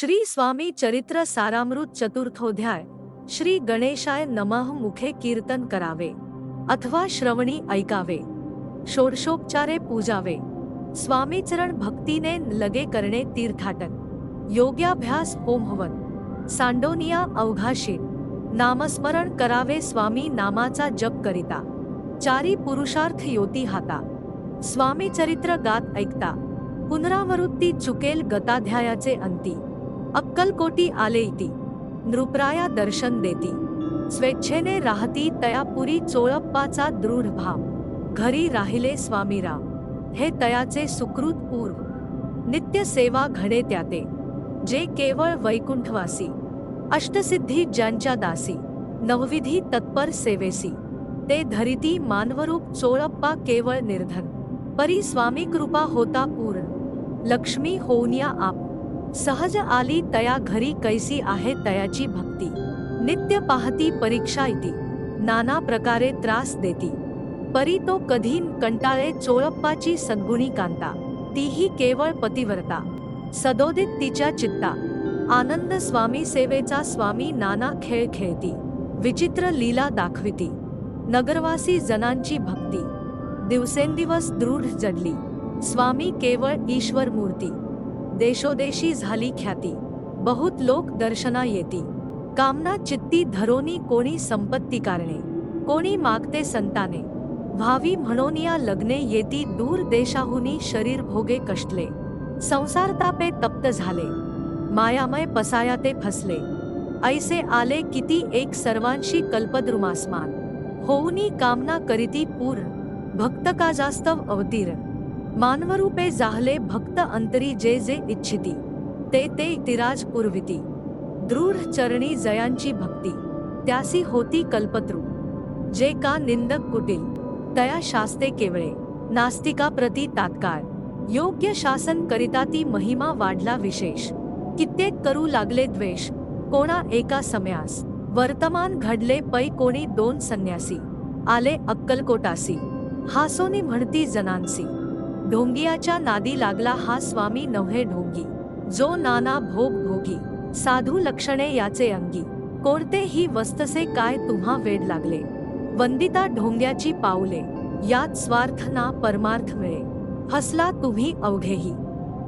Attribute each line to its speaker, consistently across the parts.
Speaker 1: श्री स्वामी चरित्र सारामृत चतुर्थोध्याय श्री गणेशाय नमः मुखे कीर्तन करावे अथवा श्रवणी ऐकावे षोडशोपचारे पूजावे स्वामीचरण भक्तीने लगे करणे तीर्थाटन योग्याभ्यास होमहवन सांडोनिया अवघाशी नामस्मरण करावे स्वामी नामाचा जप करिता चारी पुरुषार्थ योती हाता स्वामी चरित्र गात ऐकता पुनरावृत्ती चुकेल गताध्यायाचे अंती. अक्कलकोटी आले इति. नृपराया दर्शन देती. स्वेच्छेने राहती तयापुरी चोळप्पाचा दृढ भाव. घरी राहिले स्वामीराव. हे तयाचे सुकृत पूर्व. नित्य सेवा घडे त्याते. जे केवळ वैकुंठवासी. अष्टसिद्धी ज्यांच्या दासी. नवविधी तत्पर सेवेसी. ते धरिती मानवरूप चोळप्पा केवळ निर्धन. परी स्वामी कृपा होता पूर्ण. लक्ष्मी होऊन या आप. सहज आली तया घरी कैसी आहे तयाची भक्ती. नित्य पाहती परीक्षा इति. नाना प्रकारे त्रास देती. परी तो कधी कंटाळे चोळप्पाची सद्गुणी कांता. तीही केवळ पतिव्रता. सदोदित तिच्या चित्ता. आनंद स्वामी सेवेचा स्वामी नाना खेळ खेळती. विचित्र लीला दाखविती. नगरवासी जनांची भक्ती. दिवसेंदिवस दृढ जडली. स्वामी केवळ ईश्वर मूर्ती. देशोदेशी झाली ख्याती. बहुत लोक दर्शना येती. कामना चित्ती धरोनी कोणी संपत्ती कारणे. कोणी मागते संताने. व्हावी म्हणून या लग्ने येती दूर देशाहुनी शरीर भोगे कष्टले. संसार तापे तप्त झाले. मायामय पसाया ते फसले. ऐसे आले किती एक सर्वांशी कल्पद्रुमासमान. होऊनी कामना करीती पूर्ण. भक्त का जास्तव अवतीर्ण. मानवरूपे जाहले भक्त अंतरी जे जे इच्छिती ते ते तिराज पुरविती दृढ चरणी जयांची भक्ती त्यासी होती कल्पत्रू जे का निंदक कुटील तया शास्ते केवळे नास्तिका प्रती तात्काळ. योग्य शासन करिता ती महिमा वाढला विशेष. कित्येक करू लागले द्वेष कोणा एका समयास. वर्तमान घडले पै कोणी दोन संन्यासी. आले अक्कलकोटासी. हासोनी म्हणती जनांसी. ढोंगियाच्या नादी लागला हा स्वामी नव्हे ढोंगी. जो नाना भोग भोगी साधू लक्षणे याचे अंगी. कोणतेही वस्तसे काय तुम्हा वेड लागले? वंदिता ढोंग्याची पाऊले यात स्वार्थ ना परमार्थ मिळे. हसला तुम्ही अवघेही.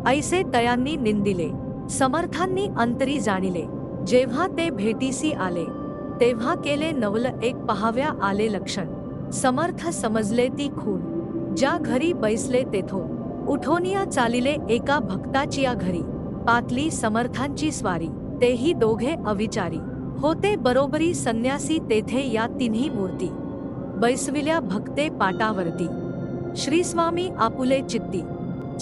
Speaker 1: ऐसे तयांनी निंदिले समर्थांनी अंतरी जाणिले. जेव्हा ते भेटीसी आले तेव्हा केले नवल एक पहाव्या आले लक्षण. समर्थ समजले ती खून. ज्या घरी बैसले तेथो उठोनिया चालिले एका भक्ताचिया घरी पातली समर्थांची स्वारी तेही दोघे अविचारी होते बरोबरी संन्यासी तेथे या तिन्ही मूर्ती. बैसविल्या भक्ते पाटावरती श्रीस्वामी आपुले चित्ती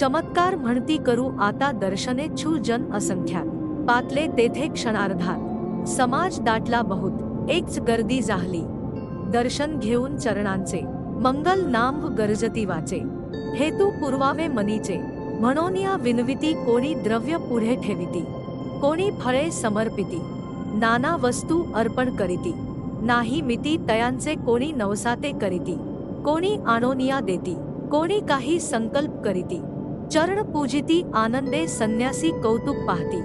Speaker 1: चमत्कार म्हणती करू आता दर्शने छू जन असंख्यात पातले तेथे क्षणार्धात समाज दाटला बहुत एकच गर्दी जाहली दर्शन घेऊन चरणांचे मंगल नाम गरजती वाचे. हेतू पुरवावे मनीचे. म्हणून या विनविती कोणी द्रव्य पुढे ठेविती. कोणी फळे समर्पिती. नाना वस्तू अर्पण करीती. नाही मिती तयांचे कोणी नवसाते करीती. कोणी आणोनिया देती. कोणी काही संकल्प करीती. चरण पूजिती आनंदे संन्यासी कौतुक पाहती.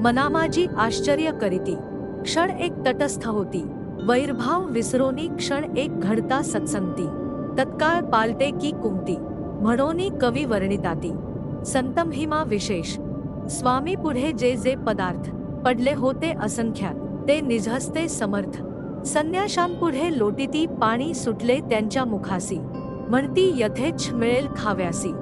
Speaker 1: मनामाजी आश्चर्य करीती. क्षण एक तटस्थ होती. वैरभाव विसरोनी क्षण एक घडता सत्संगती. तत्काळ पालटे की कुमती म्हणोनी कवी वर्णिताती संतमहिमा विशेष. स्वामी पुढे जे जे पदार्थ पडले होते असंख्यात ते निझस्ते समर्थ. संन्याशांपुढे लोटीती पाणी सुटले त्यांच्या मुखासी. म्हणती यथेच्छ मिळेल खाव्यासी.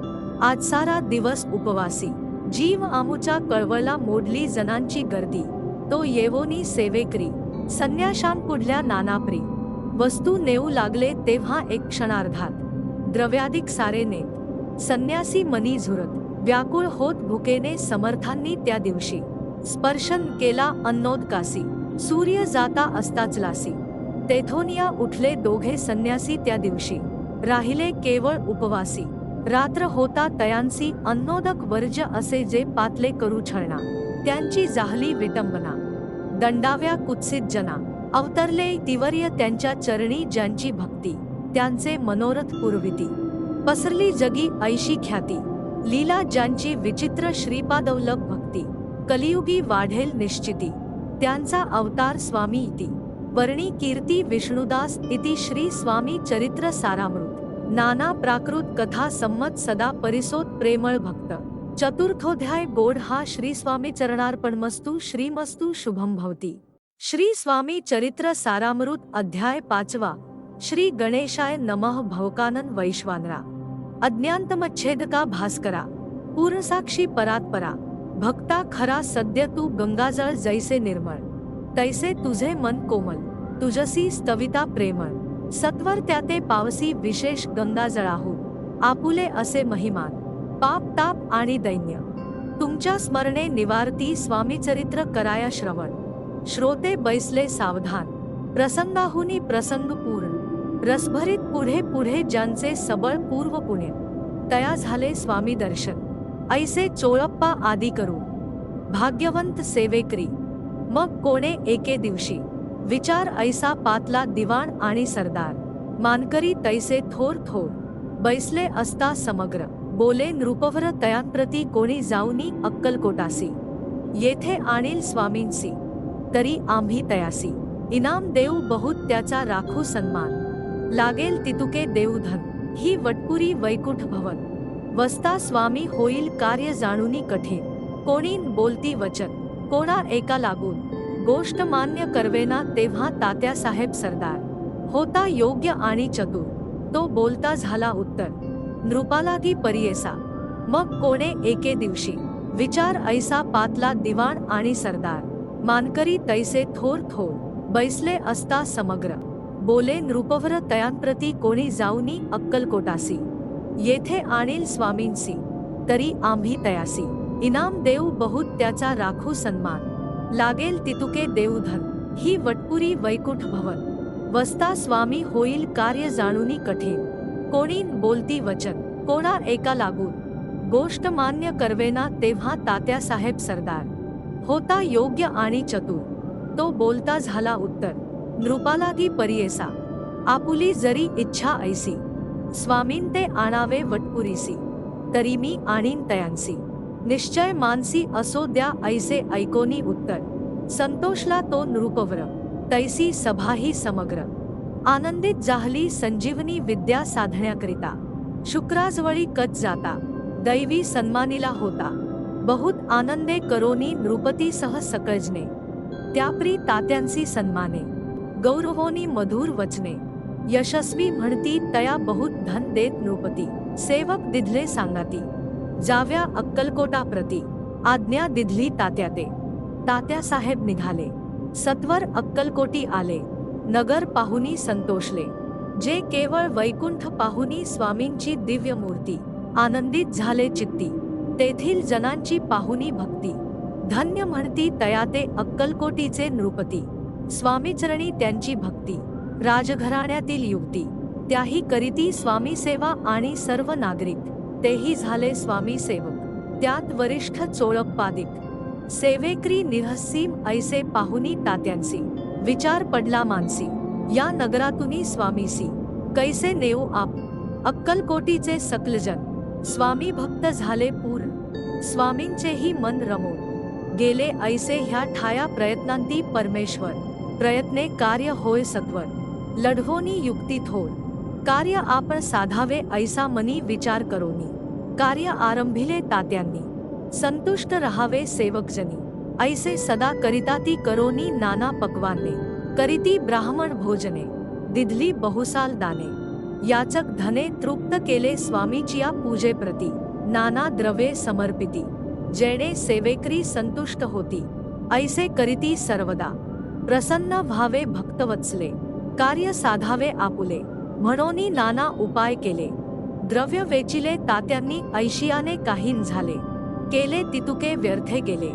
Speaker 1: आज सारा दिवस उपवासी. जीव आमुच्या कळवळला मोडली जनांची गर्दी. तो येवोनी सेवेकरी. संन्याशांपुढल्या नानाप्री. वस्तू नेऊ लागले तेव्हा एक क्षणार्धात. द्रव्याधिक सारे नेत. संन्यासी मनी झुरत. व्याकुळ होत भुकेने समर्थांनी त्या दिवशी. स्पर्शन केला अन्नोदकासी सूर्य जाता असताच लासी. तेथोनिया उठले दोघे संन्यासी त्या दिवशी. राहिले केवळ उपवासी. रात्र होता तयांसी अन्नोदक वर्ज असे जे पातले करू छळणा त्यांची जाहली विटंबना. दंडाव्या कुत्सित जना. अवतरले तिवर्य त्यांच्या चरणी ज्यांची भक्ती त्यांचे मनोरथ पुरविती. पसरली जगी ऐशी ख्याती लीला ज्यांची विचित्र श्रीपादवलभ भक्ती कलियुगी वाढेल निश्चिती त्यांचा अवतार स्वामी इति वर्णी कीर्ती विष्णुदास इति श्री स्वामी चरित्र सारामृत नाना प्राकृत कथा संमत सदा परिसोत प्रेमळ भक्त. चतुर्थोध्याय गोड हा श्री स्वामी चरणार्पणमस्तु श्रीमस्तु शुभम भवती. श्री स्वामी चरित्र सारामृत अध्याय पाचवा. श्री गणेशाय नमः भवकानन वैश्वानरा. अज्ञांतमच्छेदका भास्करा. पूर्णसाक्षी परात्परा. भक्ता खरा सद्य तू गंगाजळ जैसे निर्मळ. तैसे तुझे मन कोमल. तुझसी स्तविता प्रेमळ. सत्वर त्याते पावसी विशेष गंगाजळाहू. आपुले असे महिमान. पाप ताप आणि दैन्य. तुमच्या स्मरणे निवारती स्वामीचरित्र कराया श्रवण. श्रोते बैसले सावधान. प्रसंगाहुनी प्रसंग पूर्ण. रसभरीत पुढे पुढे ज्यांचे सबळ पूर्व पुणे तया झाले स्वामी दर्शन. ऐसे चोळप्पा आदी करू. भाग्यवंत सेवेकरी. मग कोणे एके दिवशी? विचार ऐसा पातला दिवाण आणि सरदार. मानकरी तैसे थोर थोर. बैसले असता समग्र. बोले नृपवर तयांप्रती कोणी जाऊनी अक्कलकोटासी. येथे आणील स्वामींसी. तरी आम्ही तयासी. इनाम देऊ बहुत त्याचा राखू सन्मान. लागेल तितुके देऊधन ही वटपुरी वैकुंठ भवन. वस्ता स्वामी होईल कार्य जाणूनी कठीण. कोणी बोलती वचन. कोणा एका लागून. गोष्ट मान्य करवेना तेव्हा तात्यासाहेब सरदार. होता योग्य आणि चतुर. तो बोलता झाला उत्तर. नृपालागी परियेसा. मग कोणे एके दिवशी. विचार ऐसा पातला दिवाण आणि सरदार. मानकरी तैसे थोर थोर बैसले असता समग्र. बोले नृपवर तयांप्रती कोणी जाऊनी अक्कलकोटासी येथे आणील स्वामींसी तरी आम्ही तयासी. इनाम देऊ बहुत त्याचा राखू सन्मान. लागेल तितुके देऊधन ही वटपुरी वैकुंठ भवन. वस्ता स्वामी होईल कार्य जाणूनी कठीण. कोणी बोलती वचन कोणा एका लागून. गोष्ट मान्य करवेना तेव्हा तात्यासाहेब सरदार. होता योग्य आणि चतुर. तो बोलता झाला उत्तर. नृपालागी परियेसा. आपुली जरी इच्छा ऐसी. स्वामीन ते आणावे वटपुरीसी. तरी मी आणीन तयांसी. निश्चय मानसी असो द्या ऐसे ऐकोनी उत्तर. संतोषला तो नृपवर. तैसी सभाही समग्र. आनंदित जाहली संजीवनी विद्या साधण्याकरिता. शुक्राजवळी कच जाता. दैवी सन्मानिला होता. बहुत आनंदे करोनी नृपती सह सकळजने त्याप्री तात्यांसी सन्माने गौरवोनी मधुर वचने यशस्वी म्हणती तया बहुत धन देत नृपती सेवक दिधले सांगाती जाव्या अक्कलकोटा प्रती आज्ञा दिधली तात्या ते तात्यासाहेब निघाले सत्वर अक्कलकोटी आले नगर पाहुनी संतोषले जे केवळ वैकुंठ पाहुनी स्वामींची दिव्य मूर्ती आनंदित झाले चित्ती. तेथील जनांची पाहुनी भक्ती. धन्य म्हणती तया ते अक्कलकोटीचे नृपती. स्वामीचरणी त्यांची भक्ती. राजघराण्यातील युक्ती त्याही करीती स्वामी सेवा आणि सर्व नागरिक. तेही झाले स्वामी सेवक. त्यात वरिष्ठ चोळप्पादिक. सेवेकरी निहस्सीम ऐसे पाहुनी तात्यांसी. विचार पडला मानसी. या नगरातुनी स्वामीसी. कैसे नेऊ आप? अक्कलकोटीचे सकलजन. स्वामी भक्त झाले पूर्ण. स्वामींचेही मन रमून. गेले ऐसे ह्या ठाया प्रयत्नांती परमेश्वर. प्रयत्ने कार्य होय सत्वर. लढवोनी युक्ती थोर. कार्य आपण साधावे ऐसा मनी विचार करोनी. कार्य आरंभिले तात्यांनी. संतुष्ट रहावे सेवकजनी. ऐसे सदा करिता ती करोनी नाना पक्वाने. करीती ब्राह्मण भोजने. दिधली बहुसाल दाने. याचक धने तृप्त केले स्वामीचिया पूजेप्रती. नाना द्रव्ये समर्पिती. जेणे सेवेकरी संतुष्ट होती. ऐसे करीती सर्वदा. प्रसन्न व्हावे भक्तवत्सले. कार्य साधावे आपुले. म्हणोनी नाना उपाय केले. द्रव्य वेचिले तात्यांनी ऐशियाने काहीन झाले. केले तितुके व्यर्थे गेले.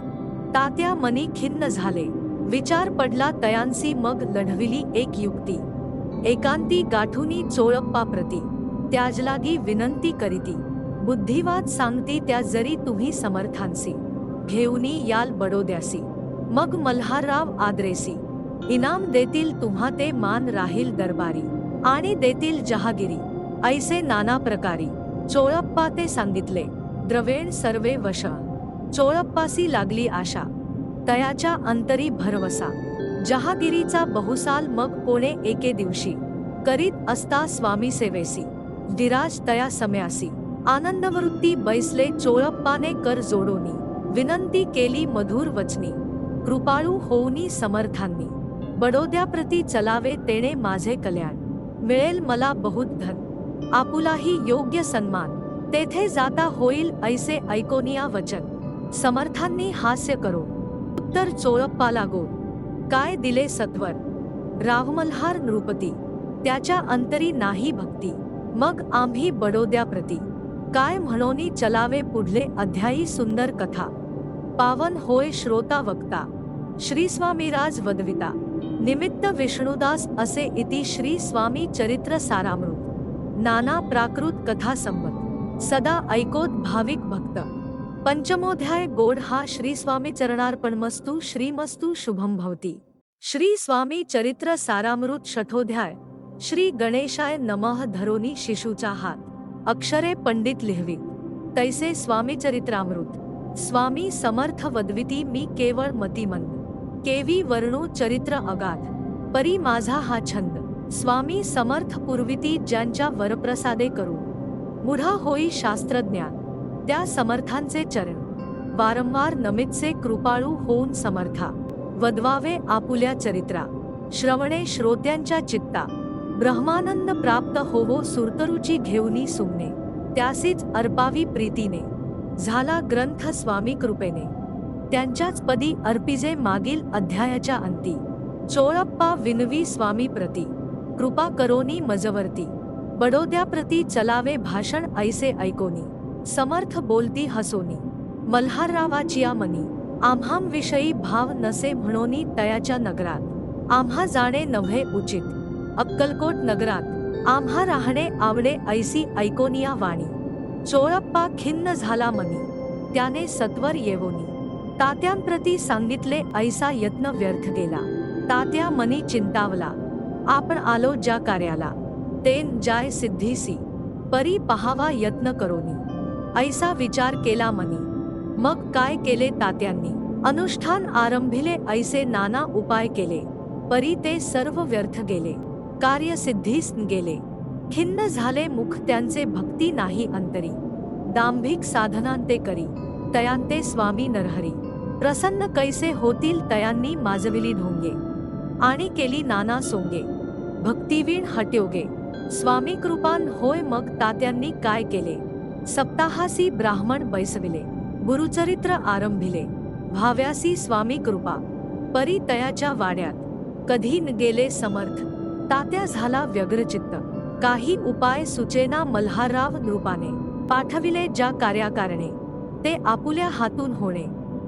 Speaker 1: तात्या मनी खिन्न झाले. विचार पडला तयांसी मग लढविली एक युक्ती. एकांती गाठुनी चोळप्पा प्रती त्याजलागी विनंती करीती बुद्धिवाद सांगती त्या जरी तुम्ही समर्थांसी घेऊनी याल बडोद्यासी मग मल्हारराव आदरेसी इनाम देतील तुम्हा ते मान राहील दरबारी आणि देतील जहागिरी ऐसे नाना प्रकारी चोळप्पा ते सांगितले द्रवेण सर्वे वश चोळप्पासी लागली आशा तयाच्या अंतरी भरवसा जहागिरीचा बहुसाल मग कोणे एके दिवशी? करीत असता स्वामी सेवेसी दिराज तया सम्यासी आनंदवृत्ती बैसले चोळप्पाने कर जोडोनी विनंती केली मधुर वचनी कृपाळू होऊनी समर्थांनी बडोद्याप्रती चलावे तेणे माझे कल्याण मिळेल मला बहुत धन आपुलाही योग्य सन्मान तेथे जाता होईल ऐसे ऐकोनिया वचन समर्थांनी हास्य करो उत्तर चोळप्पा लागो काय दिले सत्वर? रावमल्हार नृपती त्याच्या अंतरी नाही भक्ती. मग आम्ही बडोद्याप्रती. काय म्हणोनी चलावे पुढले अध्यायी सुंदर कथा. पावन होय श्रोता वक्ता. श्री स्वामीराज वदविता. निमित्त विष्णुदास असे इति श्री स्वामी चरित्र सारामृत. नाना प्राकृत कथा संबत सदा ऐकोत भाविक भक्त. पंचमोध्याय गोड हा श्री स्वामी चरणार्पणमस्तु श्रीमस्तु शुभम भवती. श्री स्वामी चरित्र सारामृत शठोध्याय श्री गणेशाय नमः धरोनी शिशूचा हात अक्षरे पंडित लिहवी. तैसे स्वामी चरित्रामृत. स्वामी समर्थ वदविती मी केवळ मतिमंद. केवी वर्णू चरित्र अगाध. परी माझा हा छंद. स्वामी समर्थ पुरविती ज्यांच्या वरप्रसादे करू. मुढा होई शास्त्रज्ञान. त्या समर्थांचे चरण. वारंवार नमितचे कृपाळू होऊन समर्था. वदवावे आपुल्या चरित्रा. श्रवणे श्रोत्यांच्या चित्ता. ब्रह्मानंद प्राप्त होवो सुरतरुची घेऊनी सुमने. त्यासीच अर्पावी प्रीतीने. झाला ग्रंथ स्वामी कृपेने. त्यांच्याच पदी अर्पिजे मागील अध्यायाच्या अंती. चोळप्पा विनवी स्वामी प्रती. कृपा करोनी मजवर्ती. बडोद्याप्रती चलावे भाषण ऐसे ऐकोनी. समर्थ बोलती हसोनी मल्हाररावाचिया मनी आम्हांविषयी भाव नसे म्हणोनी तयाच्या नगरात. आम्हा जाणे नव्हे उचित. अक्कलकोट नगरात आम्हा राहणे आवडे ऐसी ऐकोनिया वाणी. चोळप्पा खिन्न झाला मनी त्याने सत्वर येवोनी. तात्यांप्रती सांगितले ऐसा यत्न व्यर्थ गेला. तात्या मनी चिंतावला आपण आलो ज्या कार्याला तेन जाय सिद्धीसी परी पहावा यत्न करोनी. ऐसा विचार केला मनी. मग काय केले तात्यांनी? अनुष्ठान आरंभिले ऐसे नाना उपाय केले. परी ते सर्व व्यर्थ गेले. कार्यसिद्धीस गेले. खिन्न झाले मुख त्यांचे भक्ती नाही अंतरी. दांभिक साधनांते करी. तयांते स्वामी नरहरी. प्रसन्न कैसे होतील तयांनी माजविली ढोंगे आणि केली नाना सोंगे. भक्तिवीण हट्योगे. स्वामी कृपान होय मग तात्यांनी काय केले? सप्ताहासी ब्राह्मण बैसविले गुरुचरित्र आरंभिले भाव्यासी स्वामी कृपा परी तयाच्या वाड्यात कधी न गेले समर्थ तात्या झाला व्यग्रचित्त काही उपाय सुचेना मल्हारराव नृपाने पाठविले ज्या कार्याकारणे ते आपुल्या हातून होणे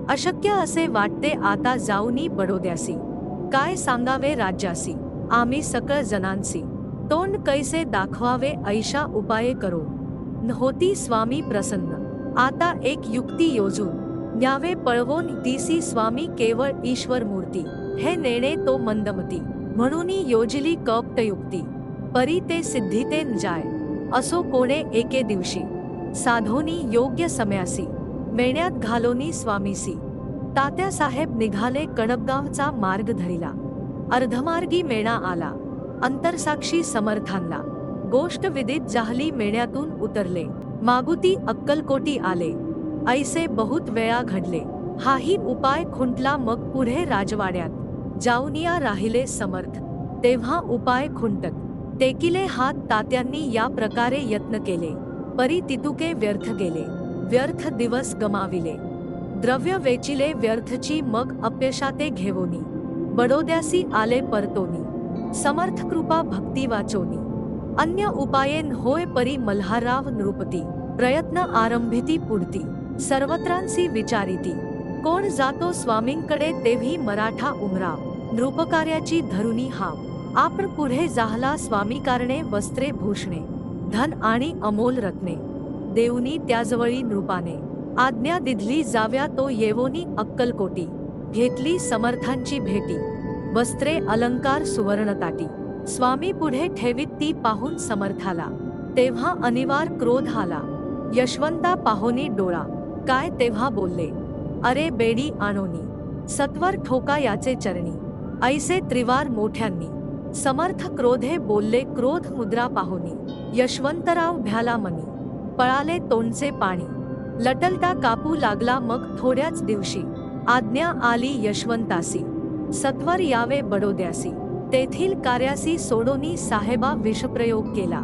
Speaker 1: अशक्य असे वाटते आता जाऊनी बडोद्यासी काय सांगावे राज्यासी आम्ही सकळ जनांसी तोंड कैसे दाखवावे ऐशा उपाये करो. नव्हती स्वामी प्रसन्न. आता एक युक्ती योजून न्यावे पळवून दिसी स्वामी केवळ ईश्वर मूर्ती. हे नेणे तो मंदमती. म्हणून योजिली कप्त युक्ती परी ते सिद्धीते जाय. असो कोणे एके दिवशी. साधोनी योग्य समयासी. मेण्यात घालोनी स्वामीसी. तात्यासाहेब निघाले कणबगावचा मार्ग धरिला. अर्धमार्गी मेणा आला. अंतरसाक्षी समर्थांना. गोष्ट विदित जाहली मेण्यातून उतरले. मागुती अक्कलकोटी आले. ऐसे बहुत वेळा घडले. हाही उपाय खुंटला मग पुढे राजवाड्यात. जाऊनिया राहिले समर्थ. तेव्हा उपाय खुंटत. टेकिले हात तात्यांनी या प्रकारे यत्न केले. परी तितुके व्यर्थ गेले. व्यर्थ दिवस गमाविले. द्रव्य वेचिले व्यर्थची मग अपयशाते घेवोनी. बडोद्यासी आले परतोनी. समर्थ कृपा भक्ती वाचोनी. अन्य उपायेन होय परी मल्हारराव नृपती. प्रयत्न आरंभिती पुढती. सर्वत्रांसी विचारिती. कोण जातो स्वामींकडे तेव्ही मराठा उमराव नृपकार्याची धरुनी हाव आपण पुढे जाहला स्वामी कारणे वस्त्रे भूषणे. धन आणि अमोल रत्ने. देऊनी त्याजवळी नृपाने. आज्ञा दिधली जाव्या तो येवोनी अक्कलकोटी. घेतली समर्थांची भेटी. वस्त्रे अलंकार सुवर्णताटी. स्वामी पुढे ठेवीत ती पाहून समर्थाला तेव्हा अनिवार क्रोध आला. यशवंता पाहोनी डोळा. काय तेव्हा बोलले? अरे बेडी आणोनी. सत्वर ठोका याचे चरणी. ऐसे त्रिवार मोठ्यांनी. समर्थ क्रोधे बोलले क्रोध मुद्रा पाहुनी. यशवंतराव भ्याला मनी. पळाले तोंडचे पाणी. लटलता कापू लागला मग थोड्याच दिवशी. आज्ञा आली यशवंतासी. सत्वर यावे बडोद्यासी. तेथील कार्यासी सोडोनी साहेबा विषप्रयोग केला.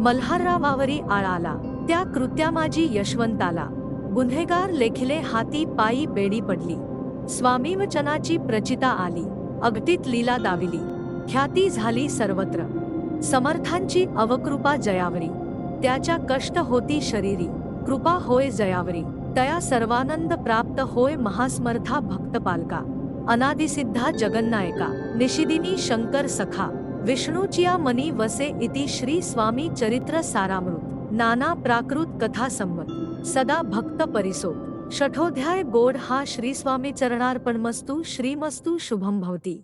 Speaker 1: मल्हाररावावरी आळाला. त्या कृत्यामाजी यशवंताला. गुन्हेगार लेखिले हाती पायी बेडी पडली. स्वामीवचनाची प्रचिता आली. अगदीत लीला दाविली. ख्याती झाली सर्वत्र. समर्थांची अवकृपा जयावरी. त्याच्या कष्ट होती शरीरी. कृपा होय जयावरी. तया सर्वानंद प्राप्त होय महास्मर्था भक्तपालका. अनादिसिद्धा जगन्नायका निशिदिनी शंकर सखा विष्णुचिया मनी वसे इति श्री स्वामी चरित्र सारामृत नाना प्राकृत कथा संमत सदा भक्त परिसो षठोध्याय गोड हा श्री स्वामी चरणार्पणमस्तु श्रीमस्तु शुभम भवती।